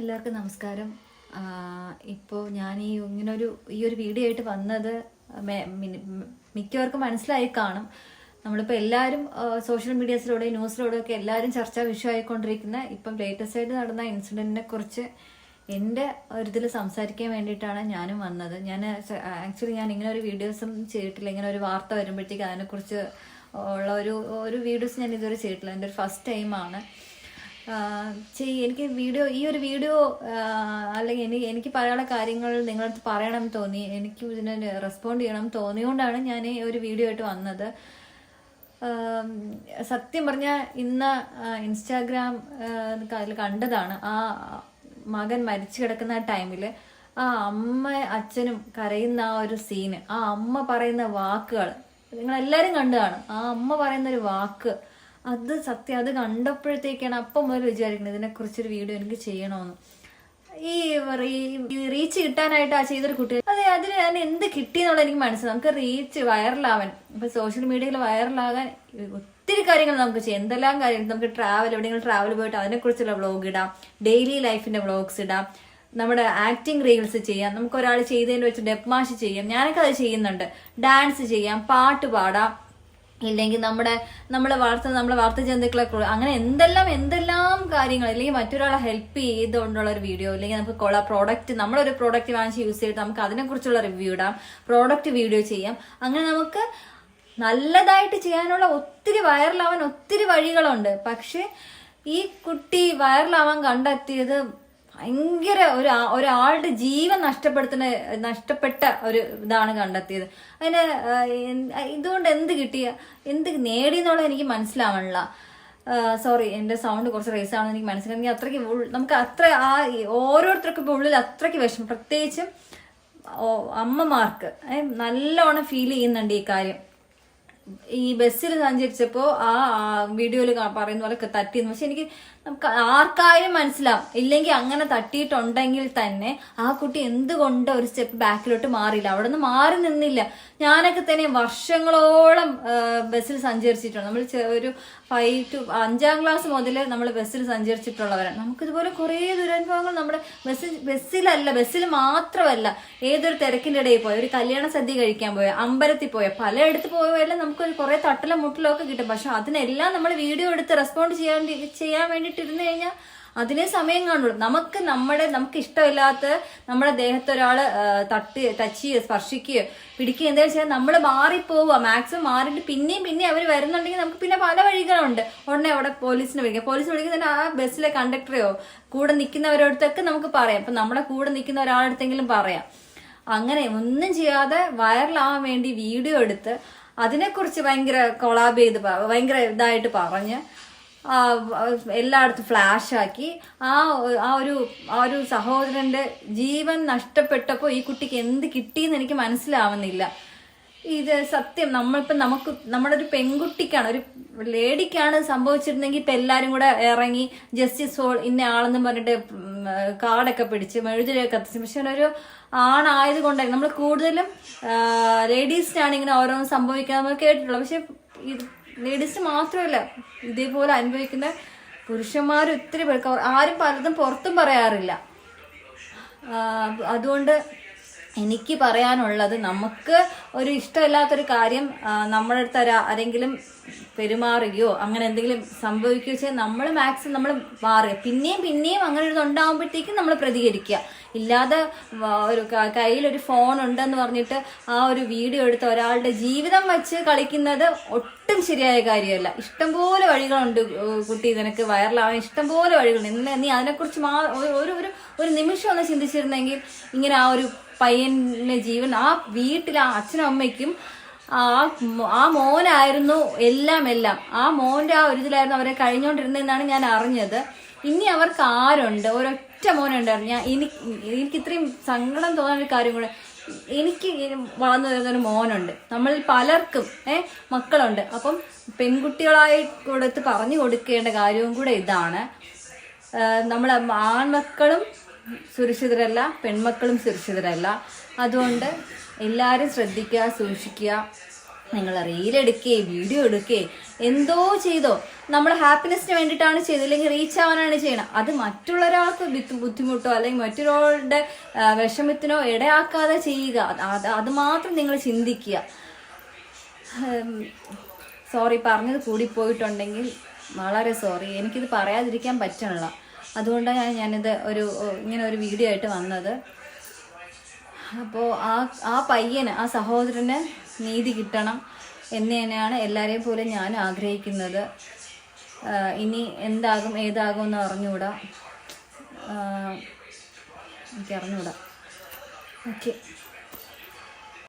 എല്ലാവർക്കും നമസ്കാരം. ഇപ്പോൾ ഞാൻ ഈ ഇങ്ങനൊരു ഈ ഒരു വീഡിയോ ആയിട്ട് വന്നത് മിക്കവർക്കും മനസ്സിലായി കാണും. നമ്മളിപ്പോൾ എല്ലാവരും സോഷ്യൽ മീഡിയാസിലൂടെ ന്യൂസിലൂടെ ഒക്കെ എല്ലാവരും ചർച്ചാ വിഷയമായിക്കൊണ്ടിരിക്കുന്ന ഇപ്പം ലേറ്റസ്റ്റ് ആയിട്ട് നടന്ന ഇൻസിഡന്റിനെ കുറിച്ച് എന്റെ ഒരിതിൽ സംസാരിക്കാൻ വേണ്ടിയിട്ടാണ് ഞാനും വന്നത്. ഞാൻ ആക്ച്വലി ഞാൻ ഇങ്ങനെ ഒരു വീഡിയോസും ചെയ്തിട്ടില്ല. ഇങ്ങനെ ഒരു വാർത്ത വരുമ്പോഴത്തേക്ക് അതിനെക്കുറിച്ച് ഉള്ള ഒരു ഒരു വീഡിയോസ് ഞാൻ ഇതുവരെ ചെയ്തിട്ടില്ല. എന്റെ ഒരു ഫസ്റ്റ് ടൈമാണ് ചെയ് എനിക്ക് വീഡിയോ ഈ ഒരു വീഡിയോ അല്ലെങ്കിൽ എനിക്ക് എനിക്ക് പറയാനുള്ള കാര്യങ്ങൾ നിങ്ങളടുത്ത് പറയണം തോന്നി. എനിക്ക് ഇതിന് റെസ്പോണ്ട് ചെയ്യണം തോന്നിയോണ്ടാണ് ഞാൻ ഈ ഒരു വീഡിയോ ആയിട്ട് വന്നത്. സത്യം പറഞ്ഞാൽ ഇന്ന് ഇൻസ്റ്റാഗ്രാം അതിൽ കണ്ടതാണ്. ആ മകൻ മരിച്ചു കിടക്കുന്ന ടൈമിൽ ആ അമ്മ അച്ഛനും കരയുന്ന ആ ഒരു സീന് ആ അമ്മ പറയുന്ന വാക്കുകൾ നിങ്ങളെല്ലാവരും കണ്ടു കാണും ആ അമ്മ പറയുന്ന ഒരു വാക്ക് അത് സത്യം അത് കണ്ടപ്പോഴത്തേക്കാണ് അപ്പം മുതൽ വിചാരിക്കുന്നത് ഇതിനെക്കുറിച്ചൊരു വീഡിയോ എനിക്ക് ചെയ്യണമെന്ന് ഈ റീച്ച് കിട്ടാനായിട്ട് ആ ചെയ്തൊരു കുട്ടി അതെ അതിന് ഞാൻ എന്ത് കിട്ടി എന്നുള്ളത് എനിക്ക് മനസ്സിലായി. നമുക്ക് റീച്ച് വൈറലാവാൻ ഇപ്പൊ സോഷ്യൽ മീഡിയയിൽ വൈറലാകാൻ ഒത്തിരി കാര്യങ്ങൾ നമുക്ക് ചെയ്യാം. എന്തെല്ലാം കാര്യങ്ങൾ നമുക്ക് ട്രാവൽ എവിടെയെങ്കിലും ട്രാവൽ പോയിട്ട് അതിനെക്കുറിച്ചുള്ള വ്ളോഗ് ഇടാം ഡെയിലി ലൈഫിന്റെ വ്ളോഗ്സ് ഇടാം നമ്മുടെ ആക്ടിങ് റീൽസ് ചെയ്യാം നമുക്ക് ഒരാൾ ചെയ്തതിന് വെച്ച് ഡെപ്മാഷ് ചെയ്യാം ഞാനൊക്കെ അത് ചെയ്യുന്നുണ്ട്. ഡാൻസ് ചെയ്യാം പാട്ട് പാടാം. ഇല്ലെങ്കിൽ നമ്മുടെ നമ്മളെ വളർത്തുന്ന നമ്മളെ വളർത്തു ജന്തുക്കളെ അങ്ങനെ എന്തെല്ലാം എന്തെല്ലാം കാര്യങ്ങൾ അല്ലെങ്കിൽ മറ്റൊരാളെ ഹെൽപ്പ് ചെയ്തുകൊണ്ടുള്ള ഒരു വീഡിയോ അല്ലെങ്കിൽ നമുക്ക് കൊള്ള പ്രോഡക്റ്റ് നമ്മളൊരു പ്രോഡക്റ്റ് വാങ്ങിച്ച് യൂസ് ചെയ്തിട്ട് നമുക്ക് അതിനെക്കുറിച്ചുള്ള റിവ്യൂ ഇടാം പ്രോഡക്റ്റ് വീഡിയോ ചെയ്യാം. അങ്ങനെ നമുക്ക് നല്ലതായിട്ട് ചെയ്യാനുള്ള ഒത്തിരി വൈറലാവാൻ ഒത്തിരി വഴികളുണ്ട്. പക്ഷെ ഈ കുട്ടി വൈറലാവാൻ കണ്ടെത്തിയത് ഭയങ്കര ഒരു ഒരാളുടെ ജീവൻ നഷ്ടപ്പെടുത്തുന്ന നഷ്ടപ്പെട്ട ഒരു ഇതാണ് കണ്ടെത്തിയത്. അതിന് ഇതുകൊണ്ട് എന്ത് കിട്ടിയ എന്ത് നേടിയെന്നുള്ളത് എനിക്ക് മനസ്സിലാവണില്ല. സോറി എന്റെ സൗണ്ട് കുറച്ച് റേസ് ആണെന്ന് എനിക്ക് മനസ്സിലായി. അത്രയ്ക്ക് നമുക്ക് അത്ര ആ ഓരോരുത്തർക്കും ഇപ്പോൾ ഉള്ളിൽ അത്രയ്ക്ക് വിഷമം. പ്രത്യേകിച്ചും അമ്മമാർക്ക്. നല്ലോണം ഫീൽ ചെയ്യുന്നുണ്ട് ഈ കാര്യം. ഈ ബസ്സിൽ സഞ്ചരിച്ചപ്പോൾ ആ വീഡിയോയിൽ പറയുന്ന പോലെ തട്ടിയെന്ന് പക്ഷെ എനിക്ക് നമുക്ക് ആർക്കായാലും മനസ്സിലാവും. ഇല്ലെങ്കിൽ അങ്ങനെ തട്ടിയിട്ടുണ്ടെങ്കിൽ തന്നെ ആ കുട്ടി എന്തുകൊണ്ട് ഒരു സ്റ്റെപ്പ് ബാക്കിലോട്ട് മാറിയില്ല? അവിടെ നിന്ന് മാറി നിന്നില്ല. ഞാനൊക്കെ തന്നെ വർഷങ്ങളോളം ബസ്സിൽ സഞ്ചരിച്ചിട്ടുണ്ട്. നമ്മൾ ഒരു ഫൈവ് ടു അഞ്ചാം ക്ലാസ് മുതൽ നമ്മൾ ബസ്സിൽ സഞ്ചരിച്ചിട്ടുള്ളവരാണ്. നമുക്കിതുപോലെ കുറേ ദുരനുഭവങ്ങൾ നമ്മുടെ ബസ്സിൽ ബസ്സിലല്ല ബസ്സിൽ മാത്രമല്ല. ഏതൊരു തിരക്കിന്റെ ഇടയിൽ പോയ. ഒരു കല്യാണ സദ്യ കഴിക്കാൻ പോയ അമ്പലത്തിൽ പോയ പലയിടത്ത് പോയാലും നമുക്ക് കുറേ തട്ടലും മുട്ടലും ഒക്കെ കിട്ടും. പക്ഷെ അതിനെല്ലാം നമ്മൾ വീഡിയോ എടുത്ത് റെസ്പോണ്ട് ചെയ്യാൻ ചെയ്യാൻ വേണ്ടിയിട്ട് ഇരുന്ന് കഴിഞ്ഞാൽ അതിനെ സമയം കാണുള്ളൂ. നമുക്ക് നമ്മുടെ നമുക്ക് ഇഷ്ടമില്ലാത്ത നമ്മുടെ ദേഹത്ത് ഒരാൾ തട്ടി ടച്ച് സ്പർശിക്കുകയോ പിടിക്കുകയോ എന്താ വെച്ചാൽ നമ്മൾ മാറിപ്പോവുക മാക്സിമം മാറിയിട്ട് പിന്നെയും പിന്നെയും അവർ വരുന്നുണ്ടെങ്കിൽ നമുക്ക് പിന്നെ പല വഴികളുണ്ട്. ഉടനെ അവിടെ പോലീസിനെ വിളിക്കുക പോലീസിനെ വിളിക്കുന്നതിന് ആ ബസ്സിലെ കണ്ടക്ടറെയോ കൂടെ നിൽക്കുന്നവരോടത്തൊക്കെ നമുക്ക് പറയാം. അപ്പം നമ്മുടെ കൂടെ നിൽക്കുന്ന ഒരാളടുത്തെങ്കിലും പറയാം. അങ്ങനെ ഒന്നും ചെയ്യാതെ വൈറലാവാൻ വേണ്ടി വീഡിയോ എടുത്ത് അതിനെക്കുറിച്ച് ഭയങ്കര കൊളാബ് ചെയ്ത് ഭയങ്കര ഇതായിട്ട് പറഞ്ഞ് എല്ലായിടത്തും ഫ്ലാഷ് ആക്കി. ആ ആ ഒരു ആ ഒരു സഹോദരന്റെ ജീവൻ നഷ്ടപ്പെട്ടപ്പോൾ ഈ കുട്ടിക്ക് എന്ത് കിട്ടിയെന്ന് എനിക്ക് മനസ്സിലാവുന്നില്ല. ഇത് സത്യം നമ്മളിപ്പോ നമുക്ക് നമ്മുടെ ഒരു പെൺകുട്ടിക്കാണ് ഒരു ലേഡിക്കാണ് സംഭവിച്ചിരുന്നെങ്കിൽ ഇപ്പൊ എല്ലാരും കൂടെ ഇറങ്ങി ജസ്റ്റിസ് ഫോൾ ഇന്ന ആളെന്നും പറഞ്ഞിട്ട് കാർഡൊക്കെ പിടിച്ച് മെഴുതിലൊക്കെ കത്തിച്ച്. പക്ഷെ ഒരു ആണായത് കൊണ്ടായി നമ്മൾ കൂടുതലും ലേഡീസിനാണ് ഇങ്ങനെ ഓരോന്ന് സംഭവിക്കാൻ നമ്മൾ കേട്ടിട്ടുള്ളത്. പക്ഷെ ഇത് ലേഡീസ് മാത്രമല്ല ഇതേപോലെ അനുഭവിക്കുന്ന പുരുഷന്മാർ ഒത്തിരി പേർക്ക് ആരും പലതും പുറത്തും പറയാറില്ല. അതുകൊണ്ട് എനിക്ക് പറയാനുള്ളത് നമുക്ക് ഒരു ഇഷ്ടമില്ലാത്തൊരു കാര്യം നമ്മുടെ അടുത്ത് ആരെങ്കിലും പെരുമാറുകയോ അങ്ങനെ എന്തെങ്കിലും സംഭവിക്കുകയോ ചെയ്യാൻ നമ്മൾ മാക്സിമം നമ്മൾ മാറുക. പിന്നെയും പിന്നെയും അങ്ങനെ ഒരു ഉണ്ടാകുമ്പോഴത്തേക്കും നമ്മൾ പ്രതികരിക്കുക. ഇല്ലാതെ ഒരു കയ്യിലൊരു ഫോൺ ഉണ്ടെന്ന് പറഞ്ഞിട്ട് ആ ഒരു വീഡിയോ എടുത്ത് ഒരാളുടെ ജീവിതം വെച്ച് കളിക്കുന്നത് ഒട്ടും ശരിയായ കാര്യമല്ല. ഇഷ്ടംപോലെ വഴികളുണ്ട് കുട്ടി നിനക്ക് വൈറലാവാൻ ഇഷ്ടംപോലെ വഴികളുണ്ട്. ഇന്ന് നീ അതിനെക്കുറിച്ച് മാ ഒരു ഒരു ഒരു- നിമിഷം ഒന്ന് ചിന്തിച്ചിരുന്നെങ്കിൽ ഇങ്ങനെ ആ ഒരു പയ്യന്റെ ജീവൻ ആ വീട്ടിൽ ആ അച്ഛനും അമ്മയ്ക്കും ആ ആ മോനായിരുന്നു എല്ലാം എല്ലാം. ആ മോന്റെ ആ ഒരു ഇതിലായിരുന്നു അവരെ കഴിഞ്ഞുകൊണ്ടിരുന്നതെന്നാണ് ഞാൻ അറിഞ്ഞത്. ഇനി അവർക്ക് ആരുണ്ട്? ഒരൊറ്റ മോനുണ്ടായിരുന്നു ഞാൻ എനിക്ക് എനിക്ക് ഇത്രയും സങ്കടം തോന്നുന്ന ഒരു കാര്യം കൂടെ. എനിക്ക് വളർന്നു വരുന്ന ഒരു മോനുണ്ട്. നമ്മളിൽ പലർക്കും ഏ മക്കളുണ്ട്. അപ്പം പെൺകുട്ടികളായി കൊടുത്ത് പറഞ്ഞു കൊടുക്കേണ്ട കാര്യവും കൂടെ ഇതാണ്. നമ്മൾ ആൺമക്കളും സുരക്ഷിതരല്ല പെൺമക്കളും സുരക്ഷിതരല്ല. അതുകൊണ്ട് എല്ലാവരും ശ്രദ്ധിക്കുക സൂക്ഷിക്കുക. നിങ്ങൾ റീൽ എടുക്കേ വീഡിയോ എടുക്കേ എന്തോ ചെയ്തോ. നമ്മൾ ഹാപ്പിനെസ്സിന് വേണ്ടിയിട്ടാണ് ചെയ്തത്. അല്ലെങ്കിൽ റീച്ച് ആവാനാണ് ചെയ്യണം. അത് മറ്റുള്ള ഒരാൾക്ക് ബുദ്ധിമുട്ടോ അല്ലെങ്കിൽ മറ്റൊരാളുടെ വിഷമത്തിനോ ഇടയാക്കാതെ ചെയ്യുക. അത് അത് മാത്രം നിങ്ങൾ ചിന്തിക്കുക. സോറി പറഞ്ഞത് കൂടി പോയിട്ടുണ്ടെങ്കിൽ വളരെ സോറി എനിക്കിത് പറയാതിരിക്കാൻ പറ്റണില്ല. അതുകൊണ്ടാണ് ഞാനിത് ഒരു ഇങ്ങനെ ഒരു വീഡിയോ ആയിട്ട് വന്നത്. അപ്പോൾ ആ ആ പയ്യന് ആ സഹോദരന് നീതി കിട്ടണം എന്ന് തന്നെയാണ് എല്ലാവരെയും പോലെ ഞാൻ ആഗ്രഹിക്കുന്നത്. ഇനി എന്താകും ഏതാകും എന്ന് അറിഞ്ഞുകൂടാ. എനിക്ക് അറിഞ്ഞുകൂടാ. ഓക്കെ.